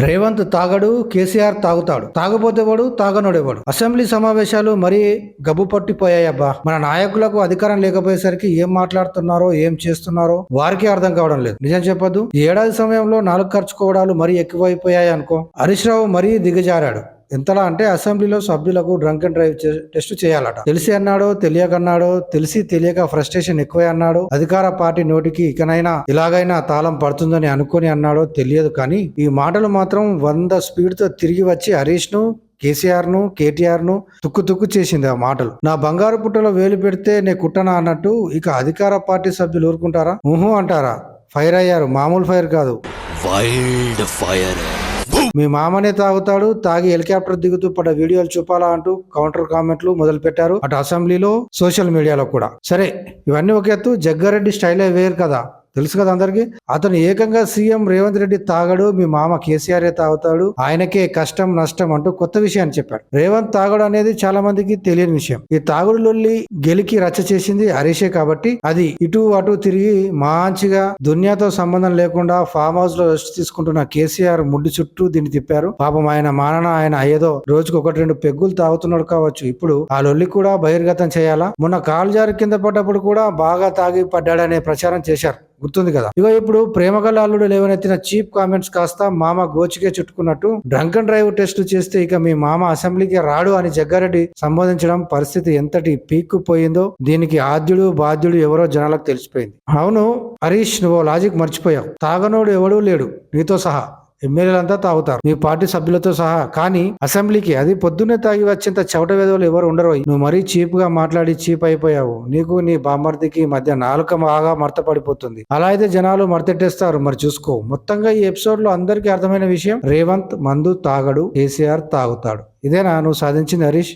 రేవంత్ తాగడు కేసీఆర్ తాగుతాడు. తాగుపోతేవాడు తాగనోడేవాడు. అసెంబ్లీ సమావేశాలు మరీ గబ్బు పట్టిపోయాయబ్బా. మన నాయకులకు అధికారం లేకపోయేసరికి ఏం మాట్లాడుతున్నారో ఏం చేస్తున్నారో వారికి అర్థం కావడం లేదు. నిజం చెప్పొద్దు? ఈ ఏడాది సమయంలో నాలుగు ఖర్చుకోవడాలు మరీ ఎక్కువైపోయాయి అనుకో హరీష్ రావు మరీ దిగజారాడు. ఎంతలా అంటే అసెంబ్లీలో సభ్యులకు డ్రంక్ అండ్ డ్రైవ్ టెస్ట్ చేయాలట. తెలిసి అన్నాడో తెలియక అన్నాడో తెలిసి తెలియక ఫ్రస్ట్రేషన్ ఎక్కువే అన్నాడు అధికార పార్టీ నోటికి ఇకనైనా ఇలాగైనా తాళం పడుతుందని అనుకుని అన్నాడో తెలియదు కానీ ఈ మాటలు మాత్రం వంద స్పీడ్తో తిరిగి వచ్చి హరీష్ను కేసీఆర్ను కేటీఆర్ను తుక్కు తుక్కు చేసింది ఆ మాటలు. నా బంగారు పుట్టలో వేలు పెడితే నే కుట్టనా అన్నట్టు ఇక అధికార పార్టీ సభ్యులు ఊరుకుంటారా? ఊహు అంటారా? ఫైర్ అయ్యారు. మామూలు ఫైర్ కాదు. Wild fire. మీ మామనే తాగుతాడు తాగి హెలికాప్టర్ దిగుతూ పడ్డ వీడియోలు చూపాలా అంటూ కౌంటర్ కామెంట్లు మొదలు పెట్టారు అటు అసెంబ్లీలో సోషల్ మీడియాలో కూడా. సరే ఇవన్నీ ఒక ఎత్తు జగ్గారెడ్డి స్టైలే వేరు కదా. తెలుసు కదా అందరికి? అతను ఏకంగా సీఎం రేవంత్ రెడ్డి తాగడు మీ మామ కేసీఆర్ తాగుతాడు ఆయనకే కష్టం నష్టం అంటూ కొత్త విషయాన్ని చెప్పాడు. రేవంత్ తాగడు అనేది చాలా మందికి తెలియని విషయం. ఈ తాగుడు లొల్లి గెలికి రచ్చ చేసింది హరీషే కాబట్టి అది ఇటు అటు తిరిగి మంచిగా దునియాతో సంబంధం లేకుండా ఫామ్ హౌస్లో రెస్ట్ తీసుకుంటున్న కేసీఆర్ ముడ్డు చుట్టూ దీన్ని తిప్పారు. పాపం ఆయన మానన ఆయన ఏదో రోజుకు ఒకటి రెండు పెగ్గులు తాగుతున్నాడు కావచ్చు. ఇప్పుడు ఆ లొల్లి కూడా బహిర్గతం చేయాలా? మొన్న కాలు జారి కింద పడ్డప్పుడు కూడా బాగా తాగి పడ్డాడనే ప్రచారం చేశారు. గుర్తుంది కదా. ఇక ఇప్పుడు ప్రేమగల అల్లుడు లేవనెత్తిన చీప్ కామెంట్స్ కాస్త మామ గోచికే చుట్టుకున్నట్టు డ్రంక్ అండ్ డ్రైవ్ టెస్ట్ చేస్తే ఇక మీ మామ అసెంబ్లీకి రాడు అని జగ్గారెడ్డి సంబోధించడం పరిస్థితి ఎంతటి పీక్కు పోయిందో దీనికి ఆద్యుడు బాధ్యుడు ఎవరో జనాలకు తెలిసిపోయింది. అవును హరీష్ నువ్వు లాజిక్ మర్చిపోయావు. తాగనోడు ఎవడూ లేడు. నీతో సహా. ఎమ్మెల్యేలంతా తాగుతారు. మీ పార్టీ సభ్యులతో సహా. కానీ అసెంబ్లీకి అది పొద్దున్నే తాగి వచ్చేంత చెవట వేదవులు ఎవరు ఉండరు నువ్వు మరీ చీప్గా మాట్లాడి చీప్ అయిపోయావు. నీకు నీ బామ్మర్దికి మధ్య నాలుక బాగా మడత పడిపోతుంది. అలా అయితే జనాలు మడతెట్టేస్తారు. మరి చూసుకో. మొత్తంగా ఈ ఎపిసోడ్లో అందరికీ అర్థమైన విషయం రేవంత్ మందు తాగడు కేసీఆర్ తాగుతాడు. ఇదేనా? నువ్వు సాధించింది హరీష్?